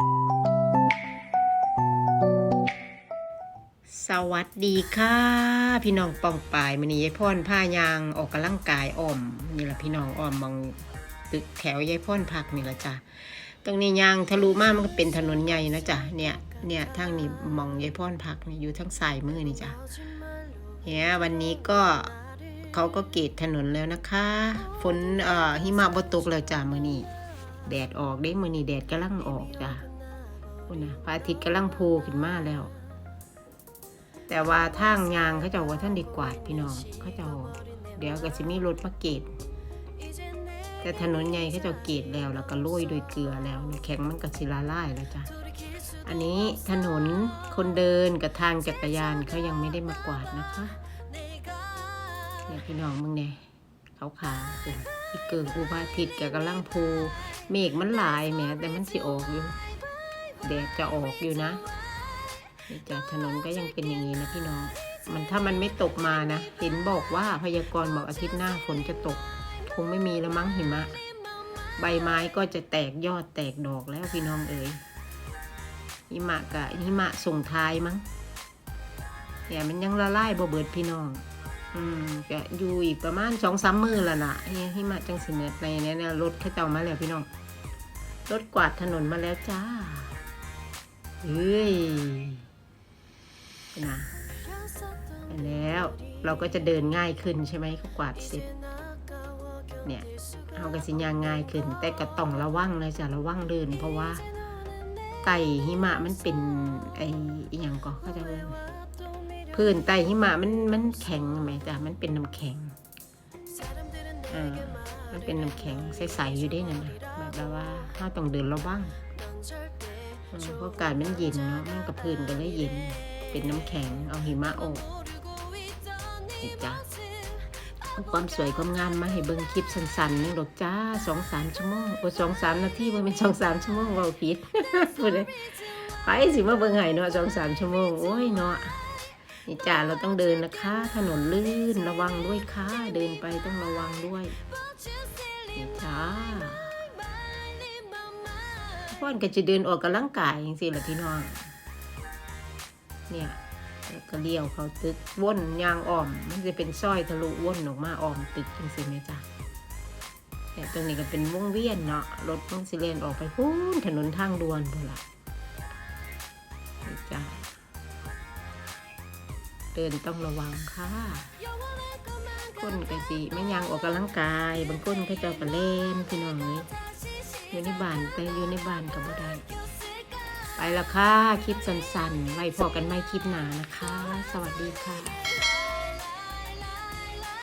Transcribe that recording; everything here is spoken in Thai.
สวัสดีค่ะ พี่น้องปองปายมันนี้ยายพ่อนผ้ายางออกกำลังกายอ้อมนี่แหละพี่น้องอ้อมมองตึกแถวยายพ่อนพักนี่แหละจ้ะตรงนี้ยางทะลุมากมันก็เป็นถนนใหญ่นะจ๊ะเนี่ยเนี่ยทางนี้มองยายพ่อนพักนี่อยู่ทั้งสายมือนี่จ้ะเนี่ยวันนี้ก็เขาก็เกตถนนแล้วนะคะ ฝนเอ่อหิมะบ่ตกแล้วจ้ะมื้อนี้ แดดออกเด้มือนี้แดดกำลังออกจ้ะคุณนะพระอาทิตย์กำลังโผล่ขึ้นมาแล้ว แต่ว่าทางยางเขาจะว่าท่านไดีกวาดพี่น้องเขาจะเดี๋ยวก็จะมีรถมาเกตแต่ถนนใหญ่เขาจะเกตแล้วแล้วก็โรยด้วยเกลือแล้วแข็งมันก็สิละลายแล้วจ้ะอันนี้ถนนคนเดินกับทางจักรยานเขายังไม่ได้มากวาดนะคะเนี่ยพี่น้องมึงเนี่ยเขาขาสิที่เกิดอุบาทิตย์กับกำลังพู เมฆมันหลายแหมแต่มันสิออกอยู่แดดจะออกอยู่นะนี่จ้ะถนนก็ยังเป็นอย่างนี้นะพี่น้อง มันถ้ามันไม่ตกมานะ เห็นบอกว่าพยากรณ์บอกอาทิตย์หน้าฝนจะตก คงไม่มีแล้วมั้งหิมะ ใบไม้ก็จะแตกยอดแตกดอกแล้วพี่น้องเอ๋ยหิมะกะหิมะส่งท้ายมั้งเนี่มันยังละลายบ่เบิดพี่น้อง อืมจะอยู่อีกประมาณสองสามมือละนะเฮ้ยหิมะจังสิเมิดในเนี่ยเนี่ยรถเข้าเจ้ามาแล้วพี่น้องรถกวาดถนนมาแล้วจ้าเฮ้ยนะไปแล้วเราก็จะเดินง่ายขึ้นใช่ไหมเขากวาดเสร็จเนี่ยเอากระสิยางง่ายขึ้น แต่ก็ต้องระวังนะจ๊ะระวังเดินเพราะว่าไต่หิมะมันเป็นไอ้อย่างก็เขาจะเรียก พื้นไต่หิมะมันมันแข็งไหมจ๊ะมันเป็นน้ำแข็งอ่ามันเป็นน้ำแข็งใสๆอยู่ได้นั่นนะแบบว่าเราต้องเดินระวังอืมเพราะกาศมันเย็นเนาะมันกับพื้นก็เลยเย็น เป็นน้ำแข็งเอาหิมะออกจ้ะเอาความสวยความงามมาให้เบิ่งคลิปสั้นๆนึงดอกจ้าสองสามชั่วโมงโอ้สองสามนาทีมันเป็นสองสามชั่วโมงเราผิดพูดเลยไปสิมาเบิ่งไห้เนาะสองสามชั่วโมงโอ้ยเนาะ นี่จ้าเราต้องเดินนะคะ ถนนลื่นระวังด้วยค่ะ เดินไปต้องระวังด้วยนี่จ้าพ่อนก็จะเดินออกกำลังกายอย่างสิแหละพี่น้อง เนี่ยก็เลี้ยวเขาตึกว่นยางอ่อม มันจะเป็นสร้อยทะลุว่นออกมาอ่อมตึกจังสิไหมจ๊ะแต่ตรงนี้ก็เป็นวงเวียนเนาะรถต้องสิเลนออกไปพูนถนนทางด่วนพุ่นละนี่จ้ะ เดินต้องระวังค่ะ คนก็สิไม่ยางออกกำลังกาย บางคนก็เจ้าก็เล่นพี่น้องนี้อยู่ในบ้านแต่อยู่ในบ้านกับบ่ได้ไปแล้วค่ะ คลิปสั้นๆไว้พอกันไม่คลิปหนานะคะ สวัสดีค่ะ